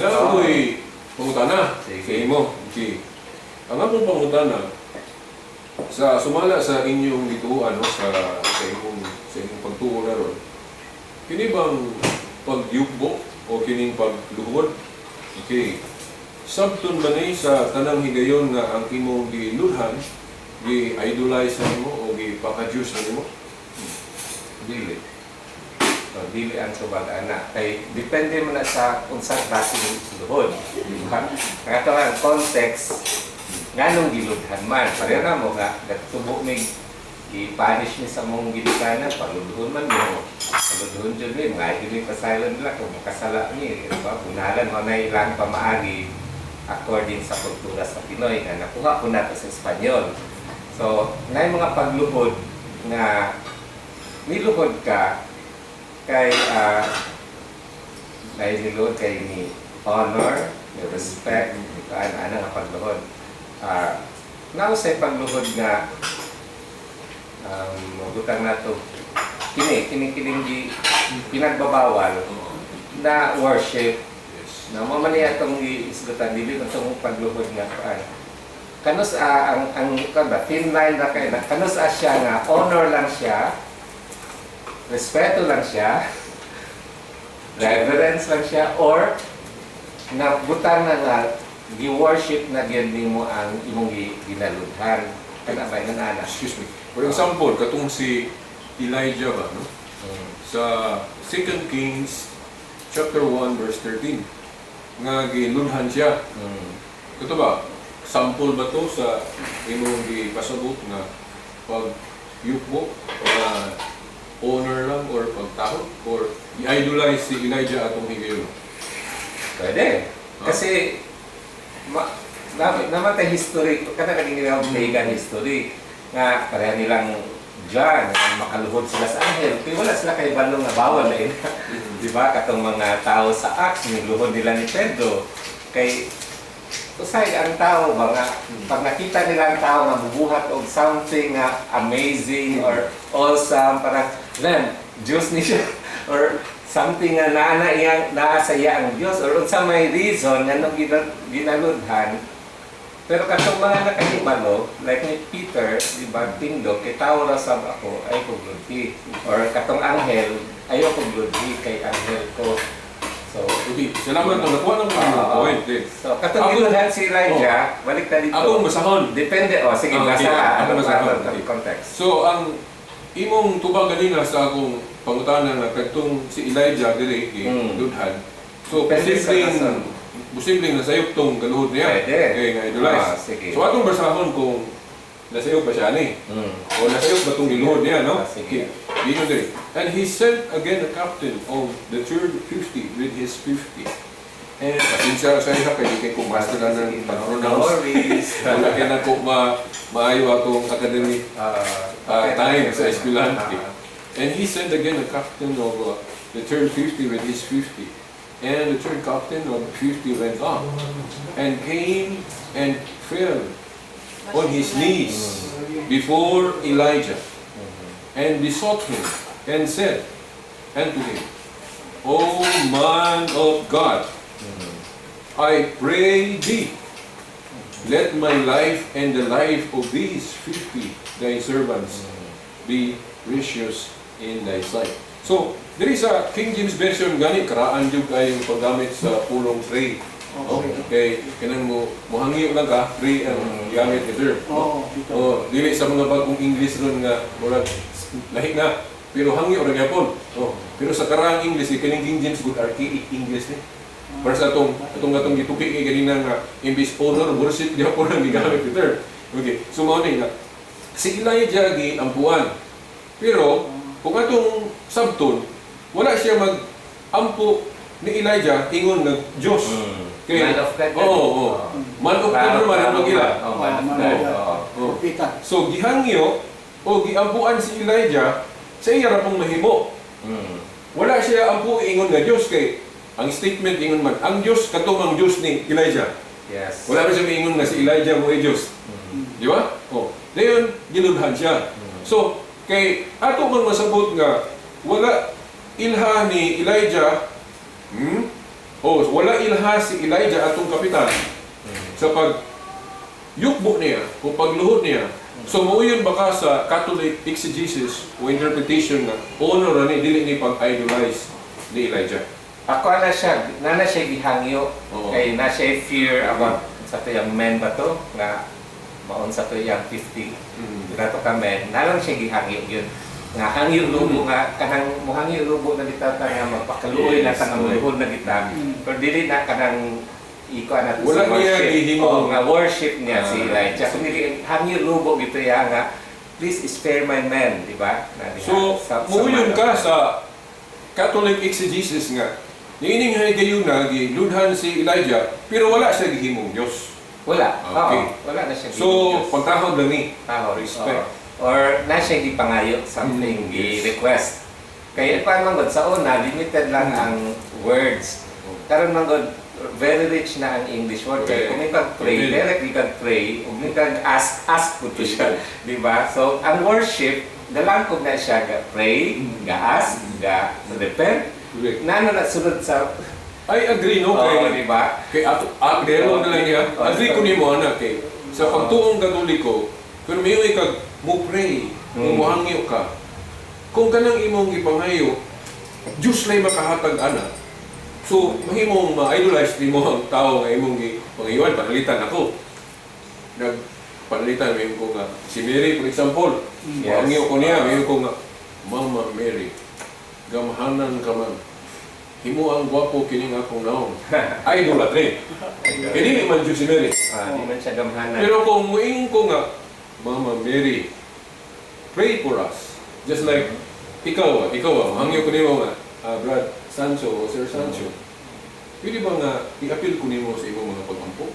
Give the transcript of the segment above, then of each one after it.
Na ako'y pangutana Sige. sa imo. Okay. Ang akong pangutana, sa sumala sa inyong dituan no, sa sa imong sa imong pagtuo na ron. Kini bang pagyugbo o kining pagluhod? Okay. Sabton man ni sa tanang higayon nga ang imong giludhan, gi-idolize na nimo o gi-paka-juice na nimo? Dili. So, dili ang tubag ana. Kay depende na sa unsang klaseng luhod. Di ba? Ang ato ang context nganong giludhan man. Pareha na mo nga gattubo mig i-punish ni sa mong gilikanan, paluluhon man mo. Paluluhon dyan ni, mga hindi pasalan nila kung makasala ni. Diba? Punalan mo na ilang pamaagi according sa kultura sa Pinoy nga nakuha ko nato sa Espanyol. So, na mga pagluhod nga niluhod ka kay uh, dahil niluhod kay ni honor, ni respect, ito ano ano nga pagluhod. Uh, nausay pagluhod nga um, magutang na to kini, kini kining gi pinagbabawal na worship. Na mo man niya isgutan dili itong pagluhod nga paan kanus a ang ang kan ba thin line ra kay na kanus a siya nga honor lang siya respeto lang siya reverence lang siya or na butang na nga gi-worship na gyud nimo ang imong gi- ginaludhan kana ba nga ana Excuse me. For example, katong si Elijah ba, no? Sa 2 Kings chapter 1 verse 13 nga giludhan siya. mm. Ito ba? Sample ba to sa imong gipasabot nga pag yukbo na honor lang or pagtahod or i-idolize si Elijah atong higayon. Pwede. Kasi, ma, na, namatay history, kada kaning nilang pagan history, nga pareha nilang John, makaluhod sila sa anghel. Pero wala sila kay balong nga bawal na ina. Di ba? Katong mga tao sa Acts, niluhod nila ni Pedro. Kay, usay ang tao ba nga, pag nakita nila ang tao nga bubuhat og something nga amazing or awesome, parang, then, Diyos ni siya. or something nga naa na iyang naa sa iya ang Dios or unsa may reason nga nung gina- ginaludhan pero katong mga nakahibalo like ni Peter di ba tindog kay tao ra sab ako ay kugludhi or katong anghel ayo kugludhi kay anghel ko so Okay, salamat na nakuha ng mga ah, point. eh. so katong giludhan si Elijah balik ta dito Ako masahon. depende oh sige Ah, basa okay. ka Ako ano masahon. context So ang imong tubag kanina sa akong pangutana na kadtong si Elijah diri kay Mm. Dudhan. So posibleng posibleng nasayop tong galuhod niya. Pwede. Kay nga idolize. Ah, sige. So atong basahon kung nasayop ba siya ni mm. o nasayop ba tong giluhod niya no? Ah, sige. Dito diri. And he sent again a captain of the third fifty with his fifty. Sa na Wala na ma maayo atong academic Ah, uh, time sa And he sent again a captain of uh, the third 50 with his 50. And the third captain of the 50 went up and came and fell on his knees before Elijah and besought him and said unto him, O man of God. I pray thee, let my life and the life of these 50 thy servants be precious in thy sight. So, diri sa King James Version gani karaan yung paggamit sa pulong pray. Oh, okay, kanang mo muhangi lang ka pray ang gamit ni sir. Oo, dito. Oh, dili sa mga bagong English ron nga murag lahi na pero hangi ora gyapon. Oh, pero sa karang English eh, kaning King James good archaic English ni. Para sa atong atong atong gituki kay ganina nga imbis honor worship gyapon ang gigamit ni sir. Okay, so mao ni nga si Elijah gi ampuan. Pero kung atong sabton, wala siya mag ampo ni Elijah ingon nga Dios. Mm. Kay- Man of God. Oo, oo. Man of God naman ang magila. Oh, man of Ah, God. man. Oh. Propeta. So gihangyo o giampuan si Elijah sa iya ra pong mahimo. Mm. Wala siya ampo ingon nga Dios kay ang statement ingon man ang Dios katong ang Dios ni Elijah. Yes. Wala man siya ingon nga si Elijah mo ay Dios. Mm. Di ba? Oh. Dayon giludhan siya. So kay ato man masabot nga wala ilha ni Elijah hmm? Oh, wala ilha si Elijah atong kapitan sa pag yukbo niya o pagluhod niya. So mauyon ba ka sa Catholic exegesis o interpretation na honor na ni dili ni pag-idolize ni Elijah? Ako na siya, na na siya gihangyo. Oo. Kay na siya fear about sa to yung men ba to nga maon sa to yung 50 Mm. Dito ka men, na lang siya gihangyo yun. Nga hangyo lubo nga kanang muhangyo lubo na kita ta nga magpakaluoy na Yes. kanang luhod na kita. Pero dili na kanang iko na to Wala niya gihimo. Oo, nga worship niya si Ah. Elijah. So nili hangyo lubo gito ya nga please spare my men, di ba? Na diha, So, sa- sa ka sa Catholic exegesis nga. Niining hay gayon na giludhan si Elijah pero wala siya gihimong Dios. Wala. Okay. Oo, wala na siya So, gihimong Diyos. pagtahod lang ni Tao, Respect. respect. Or na siya gipangayo something, Mm, yes. gi-request. Kaya pa man sa una, limited lang Mm. ang words. Karon man god very rich na ang English word. Kaya Okay. kung ikaw pray, Amen. directly kag pray, ug ikaw ask, ask po to siya. Di ba? So, ang worship, dalang ko na siya ga pray, Mm. Correct. Na ano na sunod sa, I agree no kay di ba? kay ato ah, dero na lang niya. Agree ko nimo ana kay sa pagtuong katoliko pero may kag mo pray, mo Mm. mohangyo ka. Kung kanang imong gipangayo, Diyos lay makahatag ana. So, mahimong ma-idolize nimo ang tao nga imong gipangayoan panalitan ako. Nag panalitan may ko nga si Mary for example. Yes. Mohangyo ko niya, may ko nga Mama Mary, gamahanan ka man. Himo ang gwapo kining akong naong. Idolatry. Dili man Diyos si Mary. Ah, di man siya gamhanan. Pero kung muing ko nga, Mama Mary, pray for us. Just like, ikaw ah, ikaw ah, mahangyo ko nimo nga, ah, Brad Sancho o Sir Sancho. Pwede ba nga i-appeal ko nimo sa imong mga pag-ampo?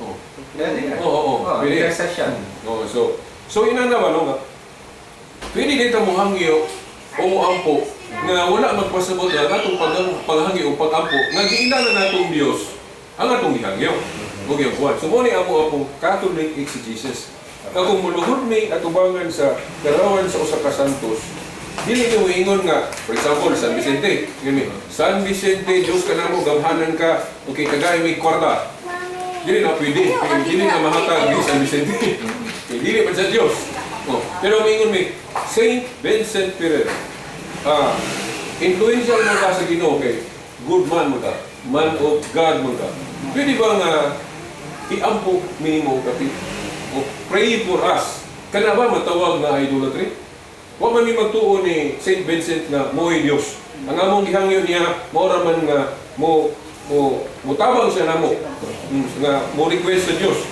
Oo. Dali na. Oo, oo, Oh, pwede. intercession. Oo, so, so ina naman no, nga, pwede dito mo hangyo o mo ampo nga wala magpasabot na natong pag paghangyo o pag-ampo nga giilala natong Dios ang atong gihangyo. O kuan. So mo ni amo akong Catholic exegesis. Nga kung muluhod mi atubangan sa karawan sa usa ka santos, dili niyo ingon nga, for example, San Vicente, ngani, San Vicente, Dios ka namo gamhanan ka, okay, kagay may kwarta. Dili na pwede, dili na mahatag ni San Vicente. Dili man sa Dios. Oh, pero mingon mi, Saint Vincent Ferrer. Ah, influential mo ka sa Ginoo kay good man mo ka, man of God mo ka. Pwede ba nga iampo minimo kapit o pray for us. Kana ba matawag na idolatry? Wa man mi magtuo ni Saint Vincent nga mo'y Dios. Ang among gihangyo niya mao ra man nga mo mo mutabang siya namo mm, nga mo request sa Dios.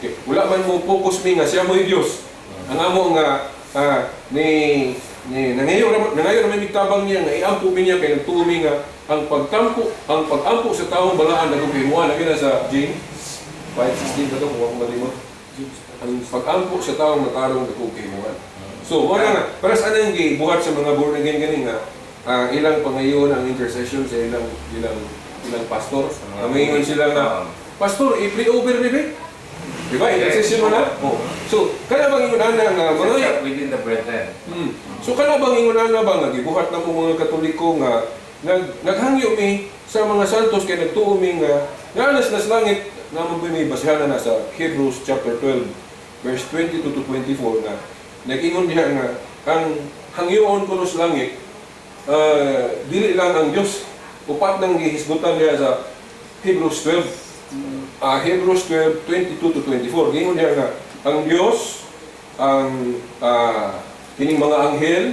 Okay. Wala man mo focus mi nga siya mo'y Dios. Ang amo nga ah, ni ni nangayo ra nangayo ra may mitabang niya nga iampo mi niya kay nagtuo mi nga ang pagtampo ang pagampo sa taong balaan na kung himuan na gina sa James 5:16 ba to kung ako malimot ang pag-ampo sa taong matarong na kung himuan. So, wala nga. Para sa anong gibuhat sa mga born again ganing nga ah, ilang pangayon ang intercession sa ilang ilang ilang pastor. Na maingon sila nga, Pastor, i-pray over ni. Di ba? Intercession mo na? Oh. So, kana bang ingon na nga mga Mga within the brethren. Hmm. So kana bang ingon na ba nga gibuhat na mo mga Katoliko nga nag naghangyo mi sa mga santos kay nagtuo mi nga nanas nas langit namon po may basehan na sa Hebrews chapter 12 verse 22 to 24 nga nag-ingon diha nga ang hangyoon kuno sa langit ah, dili lang ang Dios upat nang gihisgutan diha sa Hebrews 12 ah Hebrews 12 22 to 24 gingon diha nga. Ang Dios ang ah, kining mga anghel,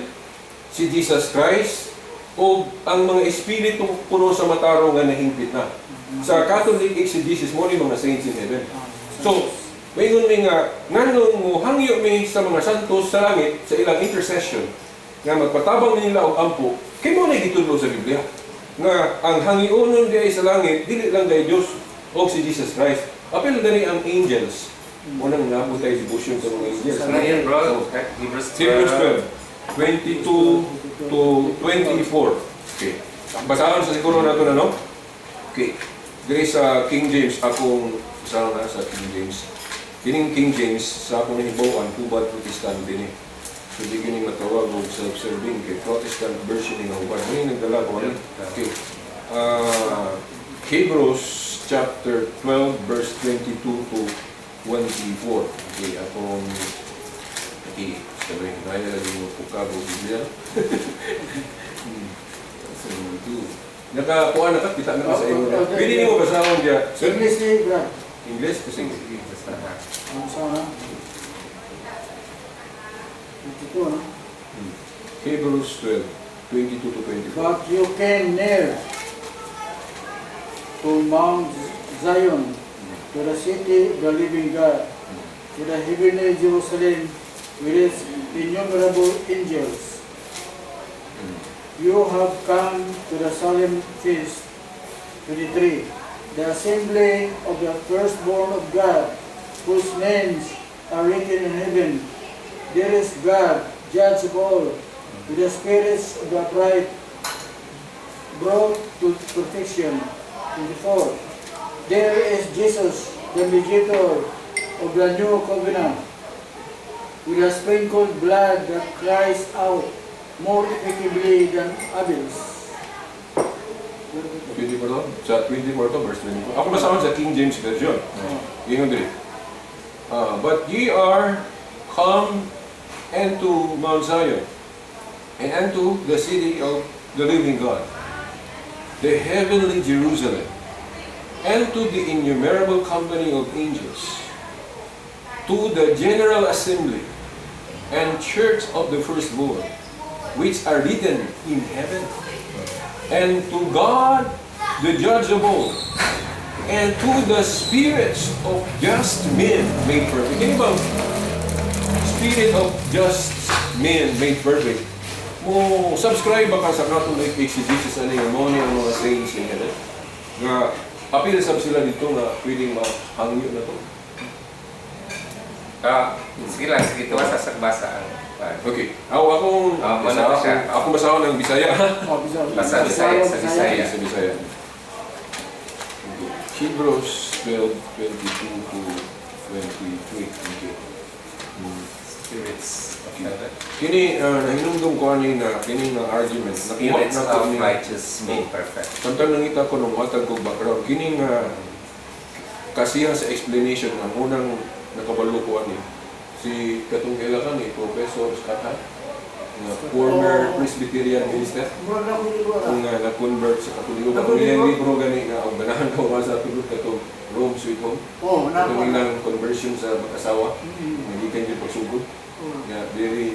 si Jesus Christ, o ang mga espiritu puno sa matarong nga nahingpit na. Sa Catholic exegesis mo ni mga saints in heaven. So, mayroon mi nga nganong mo hangyo mi sa mga santos sa langit sa ilang intercession nga magpatabang nila og ampo kay mo na gitudlo sa Biblia. Nga ang hangionon diay sa langit dili lang kay Dios o si Jesus Christ apil gani ang angels unang nabot tayo devotion sa mga angels So na yun bro, Hebrews Hebrews 12, 22 to 24. Okay. Basahan sa siguro nato na, no? Okay. Diri sa King James, akong isa na sa King James. Kining King James, sa akong nahibawan, hubad Protestant din eh. So, di gini matawag o self-serving kay Protestant version ng. Ano yung nagdala ko? ano? Okay. Ah, Hebrews chapter 12 verse 22 to 24. Okay, akong okay, sabay na lagi mo po ka Biblia. Hmm. So, ito. Nakakuha na ka, kita na ka sa iyo. na. Pwede niyo basahon diya. Sir, English ni Brad. English kasi Sige, basta na. Ang sana. Ito na. Hebrews 12 22 to 24. But you came near to Mount Zion, to the city of the living God, to the heavenly Jerusalem with its innumerable angels. You have come to the solemn feast, 23, the assembly of the firstborn of God, whose names are written in heaven. There is God, judge of all, with the spirits of the upright brought to perfection. 24. There is Jesus, the mediator of the new covenant, with a sprinkled blood that cries out more effectively than Abel's. Pwede ba to? Sa 24 to, verse 24. Ako basahon sa King James Version. Ingon diri. Ah, but ye are come into Mount Zion, and unto the city of the living God, the heavenly Jerusalem, and to the innumerable company of angels, to the general assembly and church of the firstborn, which are written in heaven, and to God, the judge of all, and to the spirits of just men made perfect. Kini bang spirit of just men made perfect? Subscribe ba ka sa Catholic exegesis ano yung mo ang mga saints niya na? Nga apil sab sila dito nga pwedeng mahangyo na to. Ah, sige lang, sige, tuwa sa sagbasa ang ah, Okay. Ako akong Ah, basa, mana ako, siya? ako ng Bisaya. Oh, Bisaya. Bisaya, sa Bisaya. Sa Bisaya. Okay. Hebrews 12, 22 to 23. Okay. Hmm. Spirits of Okay. heaven. Kini, uh, nahinumdum ko ani na kini nga argument. Nakuha Spirits na ko of ni righteous made perfect. Samtang nangita ko nung matag kong background, kini nga kasiya sa explanation ng unang nakabalo ko ani. Si katong kailangan ni Professor Skata, nga former Presbyterian minister, Murag na ko dito kung na. nga na-convert sa Katoliko. Kung yung libro gani nga, ang ganahan ko sa tulog katong Rome Sweet Home. Oh, na Katong ko. ilang conversion sa mag-asawa, Mm. nagikan yung pagsugod. Oh. Very...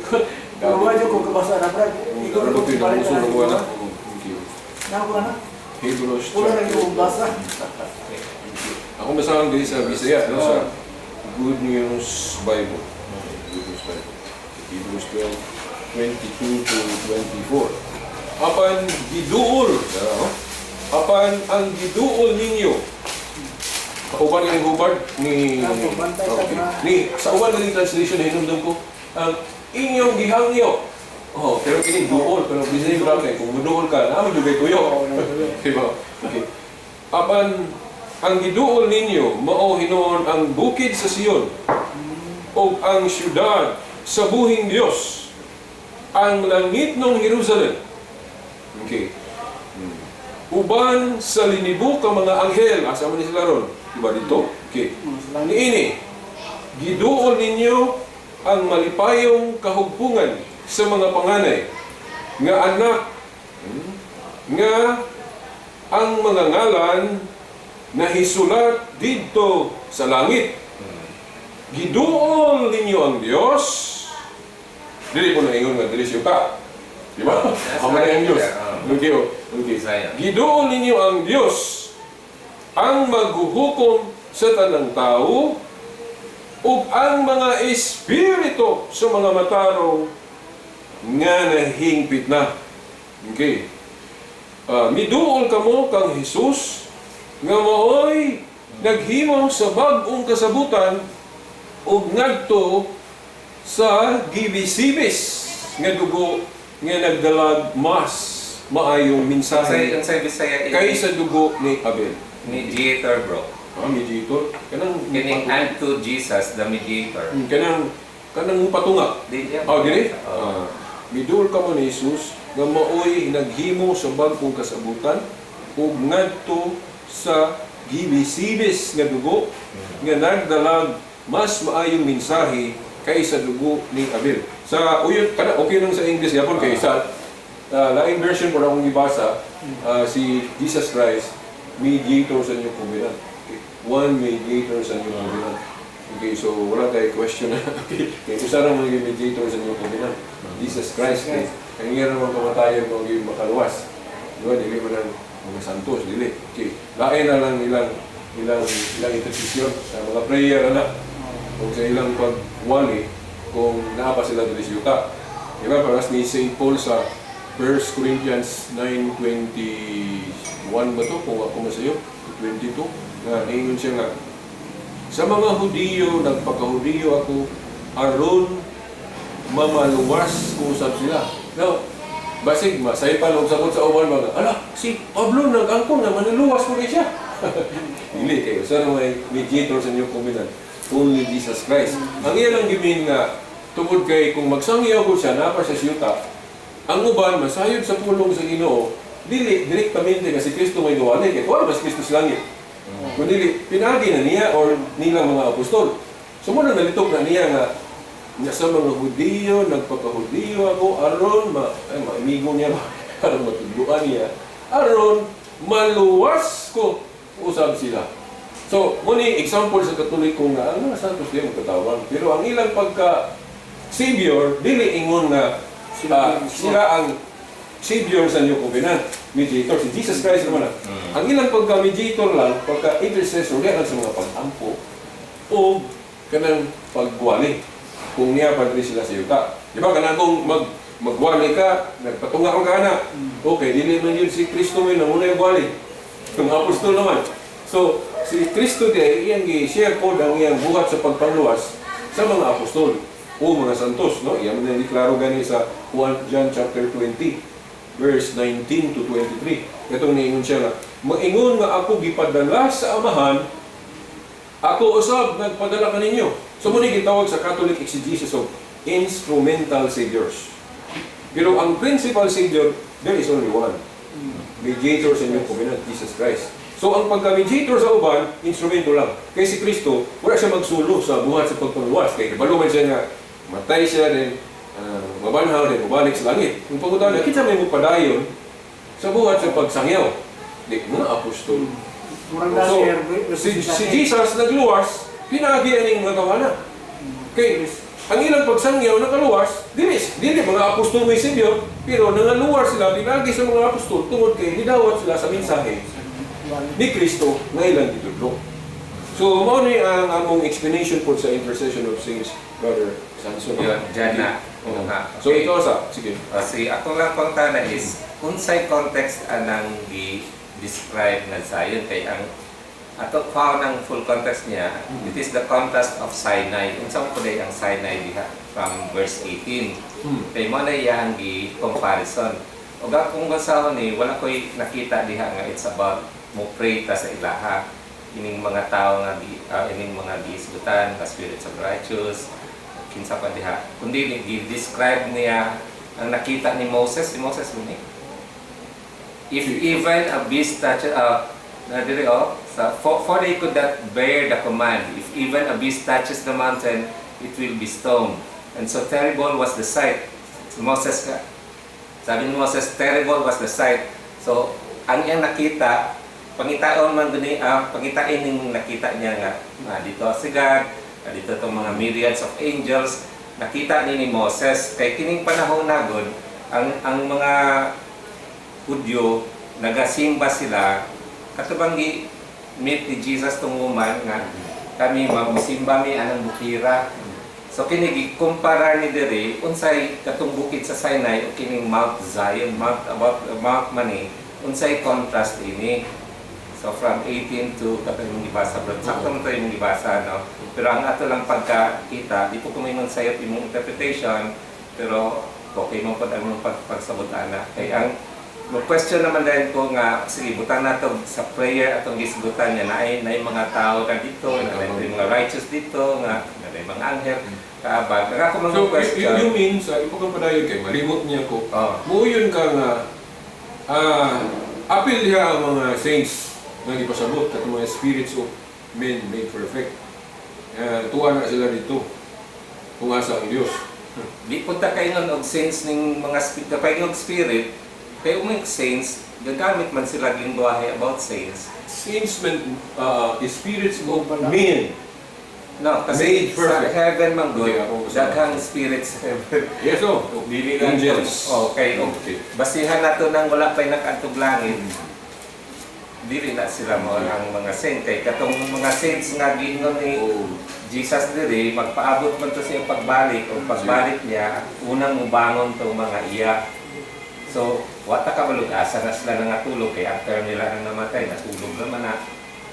Pero medyo kung kabasa na Brad. Kung Ikaw ano ko ko yung palit uso na ng wala. ito. Thank you. Na ko na. Hebrews Wala na chapter yung basa. Ako basahan din sa Bisaya, no, sa Good News Bible. Good News Bible. Hebrews 12, 22 to 24. Apan giduol, ano? apan ang giduol ninyo, kauban ng hubad ni Ako, okay. na. ni sa uban ng translation na hinumdum ko ang inyong gihangyo oh pero kini duol pero bisay ba kay kung muduol ka na mo dugay tuyo. Diba? Okay. Apan, ang giduol ninyo, mao hinuon ang bukid sa Sion, o ang syudad sa buhing Dios, ang langit ng Jerusalem. Okay. Uban sa linibo ka mga anghel, asa man sila ron? Diba dito? Okay. Niini, giduol ninyo ang malipayong kahugpungan sa mga panganay nga anak nga ang mga ngalan na hisulat dito sa langit. Giduol ninyo ang Diyos. Dili ko na ingon nga dili siya ka. Di ba? Yes, Ang ang oh. okay. Bisaya. Giduol ninyo ang Diyos ang maghuhukom sa tanang tao ug ang mga espiritu sa mga matarong nga nahingpit na. Okay. Ah, miduol kamo kang Hesus nga maoy naghimo sa bag-ong kasabutan ug ngadto sa gibisibis nga dugo nga nagdalag mas maayong mensahe Bisaya kaysa dugo ni Abel. mediator bro. Ah, mediator. Kanang Kini unto Jesus the mediator. Hmm, kanang kanang patunga. Di diya. Oh, dili? Oh. Ah, midul ka mo ni Jesus nga maoy naghimo sa bagong kasabutan ug ngadto sa gibisibis nga dugo nga nagdalag mas maayong mensahe kaysa dugo ni Abel. Sa uyot kana okay lang sa English yapon kay sa uh, laing version ko akong gibasa ah, si Jesus Christ mediator sa inyong covenant. One mediator sa inyong covenant. Okay, so wala tayo question na. okay. Kung saan ang mga mediator sa inyong covenant? Jesus Christ. Okay. Kaya nga naman kamatayan kung yung makaluwas. Di ba? Dili mo ng mga santos, dili. Okay. Lain na lang ilang ilang ilang intercession sa mga prayer na kung sa ilang pagwali kung naapa sila dili sa yuta. Di ba? Paras ni St. Paul sa 1 Corinthians 9.21 ba to? Kung ako masayo, 22. Na ingon siya nga, sa mga Hudiyo, nagpaka-Hudiyo ako, aron mamaluwas kung sab sila. Now, basig, masay pa lang sabot sa uwan mga, ala, si Pablo nag-angkon na manaluwas mo rin siya. Dili kayo. Sa may mediator sa inyong komunidad, only Jesus Christ. Ang iya lang gimin nga, tungod kay kung magsangyaw ko siya, napa sa siyuta, ang uban, masayod sa pulong sa Ginoo, dili, direktamente kasi Kristo may gawali. Kaya wala mas Kristo sa langit. Kundi pinagi na niya or nilang mga apostol. Sumunod nalitok na niya nga nga sa mga Hudiyo, nagpaka-Hudiyo ako, aron, ma, ay, maimigo niya? Aron matudluan niya. Aron, maluwas ko, usab sila. So, muni example sa Katoliko nga, ang mga santos di magkatawan. Pero ang ilang pagka Savior, dili ingon nga ah, sila ang Savior sa inyong covenant, mediator, si Jesus Christ naman. ah. Ang ilang pagka-mediator lang, pagka-intercessor, diyan sa mga pag-ampo o kanang pagwali kung niya pa rin sila sa yuta. Di ba, kanang kung mag, magwali ka, nagpatunga ka ka na, okay, dili man yun si Kristo may namuna yung wali. Yung apostol naman. So, si Kristo di, iyang i-share po ang iyang buhat sa pagpangluwas sa mga apostol o mga santos. No? Iyan na deklaro gani sa 1 John chapter 20 verse 19 to 23. Itong niingon siya nga, Maingon nga ako gipadala sa amahan, ako usab nagpadala kaninyo. So muna gitawag sa Catholic exegesis of instrumental saviors. Pero ang principal savior, there is only one. Mediator sa inyong covenant, Jesus Christ. So ang pagka-mediator sa uban, instrumento lang. Kaya si Kristo, wala siya magsulo sa buhat sa pagpangluwas. Kaya baluman siya nga, matay siya din, uh, mabanhaw din, mabalik sa langit. Kung pagkutaw na, kita may padayon sa buhat sa pagsangyaw. Di, mga apostol. Murang So, si, si Jesus nagluwas, pinagi aning mga tawanan. Kay ang ilang pagsangyaw nakaluwas, dili dili mga apostol may Savior, pero nangaluwas sila pinagi sa mga apostol tungod kay nidawat sila sa mensahe ni Kristo nga ilang gitudlo. So mao ni ang among explanation po sa intercession of saints brother Samson. Yun, dyan na. Oo. nga. So ikaw sa sige. O, si ako lang pang tana is, unsay context anang gi-describe nga sayon kay ang ato pa ng full context niya, it is the contrast of Sinai. Unsa ko ang Sinai diha from verse 18. Hmm. Kay mo na iyang gi-comparison. O kung basahon ni wala ko'y nakita diha nga it's about mo pray ta sa ilaha. Ining mga tao nga ah, ining mga giisgutan, the spirits of righteous, kinsa pa diha. Kundi gi-describe niya ang nakita ni Moses, si Moses mo ni. If even a beast touches, uh, na diri oh, sa, for, for they could not bear the command. If even a beast touches the mountain, it will be stoned. And so terrible was the sight. Si Moses ka. Sabi ni Moses, terrible was the sight. So, ang iyang nakita, pangitaon man gani, ah, pangitain yung nakita niya nga, ah, dito si God, ah, dito itong mga myriads of angels, nakita ni ni Moses, kay kining panahon nagod, ang, ang mga Hudyo, nagasimba sila, katubang meet ni Jesus tong woman nga kami mamusimba mi anang bukira. So kini gikumpara ni diri unsay katong bukid sa Sinai o kining Mount Zion, Mount about Mount Mani, unsay contrast ini. So from 18 to katong imong gibasa, bro. Sakto man to imong gibasa, no? Pero ang ato lang pagkakita, di po kumingon sayop imong interpretation, pero okay mo po ang pag pagsabot ana. Kay ang Mag-question naman din ko nga, sige, butang na to sa prayer atong gisgutan niya na ay, na ay mga tao ka dito, na ay may mga righteous dito, nga na ay mga anghel, kaabag. Nga ako mga So, question. you, you mean, sa ipo kang padayon kay malimot niya ko, Oh. Muyon ka nga, ah, apil niya ang mga saints nga gipasabot katong mga spirits of men made perfect. Uh, tuwa na sila dito kung asa ang Dios. Di punta kayo nun og sense ng mga spirit, kapag yung spirit, kaya uming saints, gagamit man sila lingwahe about saints. Saints men, uh, spirits of men. No, kasi Made sa perfect. heaven man good, Hindi ako sa- daghang spirits sa heaven. Yes, oh. Dili lang Angels. Okay, Okay. basihan nato nang wala pa'y nakantog langit. Dili na sila mo ang mga saint. Kay katong mga saints nga giingon ni Oh. Jesus diri, magpaabot man to sa iyang pagbalik o pagbalik niya, unang mubangon tong mga iya. So, wata ka malug-asa na sila nangatulog kay after nila ang namatay, natulog naman na.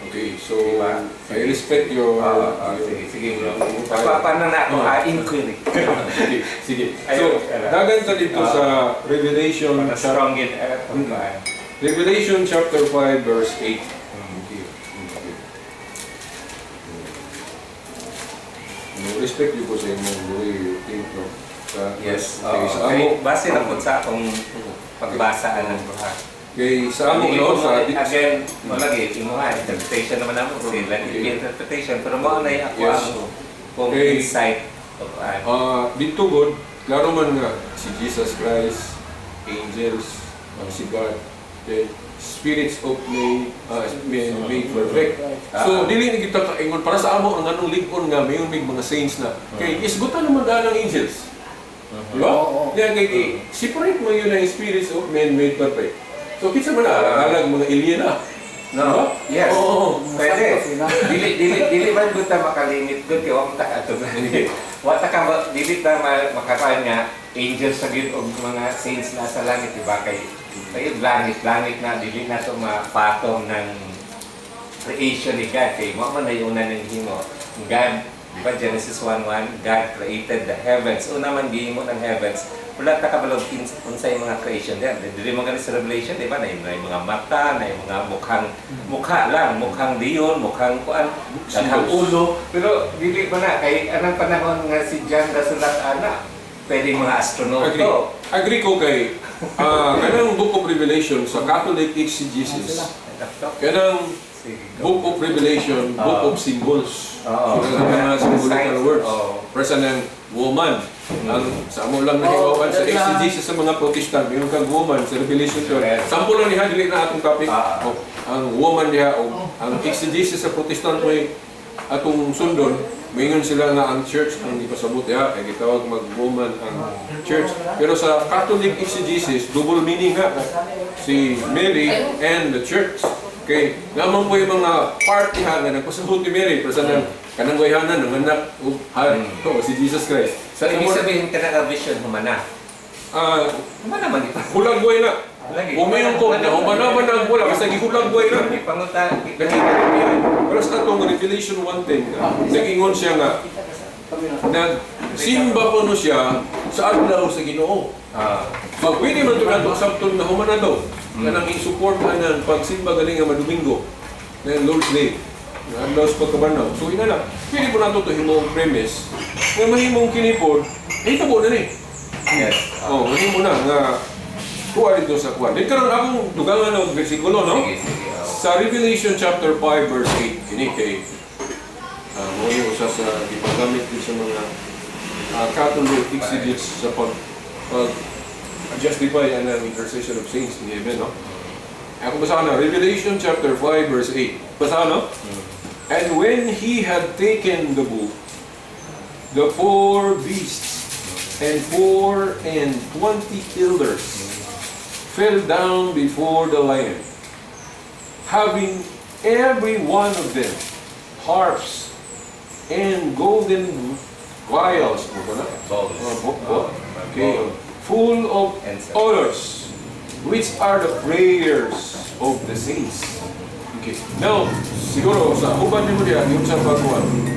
Okay, so Diba? I respect your... Ah, your- sige, sige bro. your- Paano na ako, ah, inquiry. sige, sige. So, dagan sa dito sa Revelation, Para strong in earth. Revelation chapter 5 verse 8. Hmm. Okay. Okay. No, respect you ko sa way you think, no? Sa, Yes. Okay, oo. sa Okay, base na po sa akong pagbasa ng buha. kay sa amo, Hindi no? ko Sa, mo- again, mo lagi, imo nga, interpretation naman naman sila, Okay. interpretation, pero mo na yung ako Yes. ang kung Okay. insight of ano. Ah, dito God, klaro man nga si Jesus Christ, angels, uh, si God, then spirits of made, uh, made, made perfect. So, dili ni kita kaingon para sa amo ang anong ligon nga mayon mig mga saints na. Kay isgutan naman dahil ng angels. Di ba? Kaya kay kay separate mo yun ang spirits of men made perfect. So, kinsa man na halag mga alien na. No, Diba? yes. Oo. Pwede. Dili dili dili man gud ta makalimit gud kay wa ta ka ato. Wa ta ka dili ta ma- makakaon nga angels sa gid og mga saints na sa langit diba kay kay langit langit na dili na to mapatong ng creation ni God kay mo man na yung una ng himo. God Di ba Genesis 1.1, God created the heavens. Una man gihimo ng heavens. Wala ta kabalog unsay mga creation din. Dili mo ganit sa Revelation, di ba? Na yung, na yung mga mata, na yung mga mukhang mukha lang, mukhang diyon, mukhang kuan, daghang ulo. Pero dili ba na kay anong panahon nga si John nasulat ana? Pwede mga astronaut Agree. to. Agree ko kay ah kanang Book of Revelation sa Catholic exegesis. Kanang Sige, go. Book of Revelation, Book Ah. of Symbols. Oo. Ang mga symbolical words. Oo. Presa ng woman. Ang sa mo lang nahiwawan sa Oh, that's exegesis sa mga protestant, yung kang woman sa Revelation 12. Yes. Sample lang niya, dili na atong topic. Ah. Oh, ang woman niya, o ang exegesis sa protestant may atong sundon, Mingon sila nga ang church ang ipasabot ya, kay gitawag mag-woman ang church. Pero sa Catholic exegesis, double meaning nga si Mary and the church. Kay naman po yung mga partihan nga nagpasabot ni Mary, pero sa nang kanang wayhanan ng anak o han, Mm. o si Jesus Christ. So, ibig sabihin ka na vision humana. Ah, Humana man ito. hulag buhay na. Lagi. Umayon ko na humanaman na ang wala kasi gihulag buhay na. Mary. Pero sa atong Revelation 1.10, nagingon siya nga, nagsimba po no siya sa adlaw sa Ginoo. Ah. Pag pwede man ito nato sabton na humana daw, Mm. kanang i-support ang pagsimba galing nga madomingo, na Lord's Day. Nga adlaw sa pagkabanaw. So ina lang, pwede po nato ito himong premise, nga mahimong kinipod, ay tabo na ni. Yes. Oh, mahimo na nga kuha dito sa kuha. Dito karon akong dugangan ng bersikulo, no? Sige, sige. oh. Sa Revelation chapter 5 verse 8, kini kay uh, mo yung usa sa gipagamit din sa mga uh, Catholic exegetes sa pag pag justify ang intercession of saints in heaven, no? Ako basahan na Revelation chapter 5 verse 8. Basahan, no? And when he had taken the book, the four beasts and four and twenty elders fell down before the lion, having every one of them harps and golden vials, Bowls. Bo- bo- okay, full of odors, which are the prayers of the saints. Okay. Now, siguro sa uban ni mo diya, yung sa pagkuhan, ah.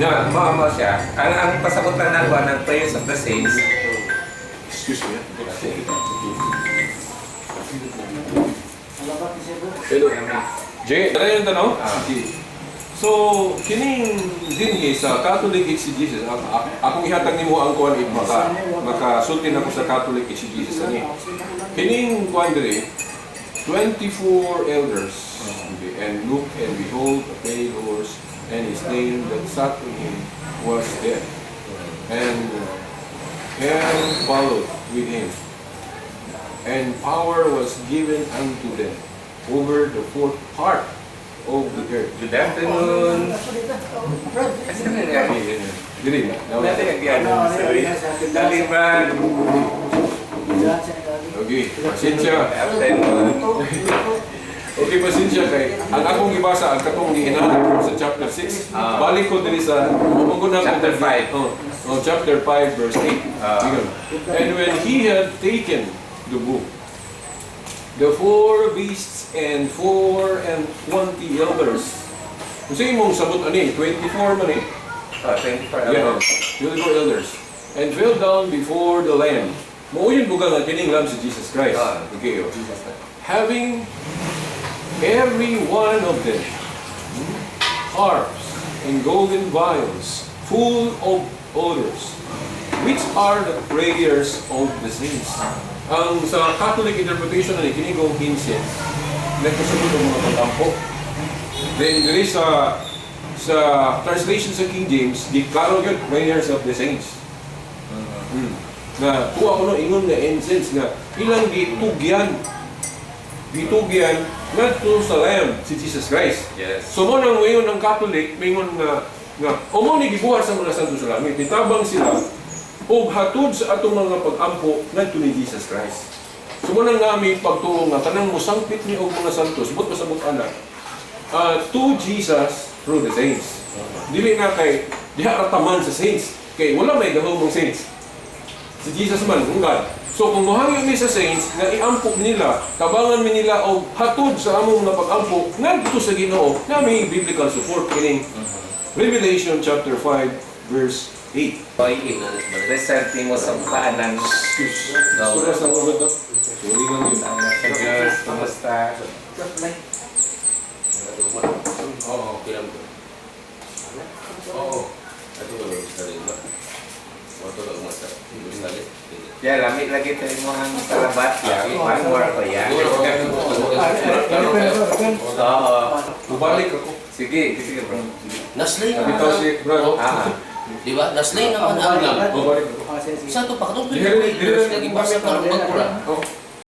Na, mo mo siya. Ang ang pasagutan buwan ng prayers of the saints. excuse me, Hello. Jay, dala yung tanong? Ah. Sige. So, kining dinhi sa Catholic exegesis, ako, akong ihatag nimo ang kuan if maka makasulti na ko sa Catholic exegesis ani. Kining kuan diri 24 elders. Okay. and looked, and behold, a pale horse, and his name that sat on him was death. And hell followed with him. And power was given unto them over the fourth part of the earth. Good afternoon. Kasi na nga. Dili na. Dati ang gano'n. Sorry. Dali ba? Diyan sa nagabi. Okay, pasensya. Okay, pasensya kay ang akong gibasa ang katong gihinanap ko sa chapter 6. Ah. Balik ko diri sa munguna Chapter five. Oh, oh, chapter 5 verse 8. Ah. Tingnan. And when he had taken the book, the four beasts and four and twenty elders. Kung sa imong sabot ani, 24 man eh. Oh, 24 Yeah, hours. 24 elders. And fell down before the Lamb. Mauyon buga nga kining Lamb si Jesus Christ. Ah. Okay, oh. Having every one of them harps and golden vials full of odors, which are the prayers of the saints. Ang sa Catholic interpretation na kinigong incense, nagkasunod ang mga pagkampo. Then there is sa sa translation sa King James, di klaro yun, prayers of the saints. Hmm. Na kuha ko no ingon nga incense nga ilang gitugyan gitugyan ngadto sa Lamb si Jesus Christ. Yes. So mo nang ngayon ng Catholic, mingon nga nga umo ni gibuhat sa mga santo sa langit. Nitabang sila og hatod sa atong mga pag-ampo ngadto ni Jesus Christ. So mo nang ngami pagtuo nga kanang mosangpit ni og mga santos, but pasabot ana. Uh, to Jesus through the saints. Dili na kay diha rataman sa saints. Kay wala may gahong mga saints. Si Jesus man, God. So kung mohangyo mi sa saints, nga iampok nila, tabangan mi nila og hatod sa among nga pag-ampok ngadto sa Ginoo na may biblical support kining Revelation chapter 5 verse 8. Hoy, reserte mo sa paanan. Gusto sa mga to? Sorry lang yun. Sa Diyos. Kumusta? Oo, kilam ko. Oo. Ito ko lang sa rin? Wato lang umasa. Ya, lamit lagi tayo mo ang salabat. Ya, one more ko yan. Oo. Bubalik ako. Sige, sige bro. Naslay Sabi to si bro. Ah, Di ba? Naslay naman ang lam. Bubalik ako. Ah, sige, sige. Sa ito pa, katong Dire- dire- Lagi basa ka ng magkura. Oh,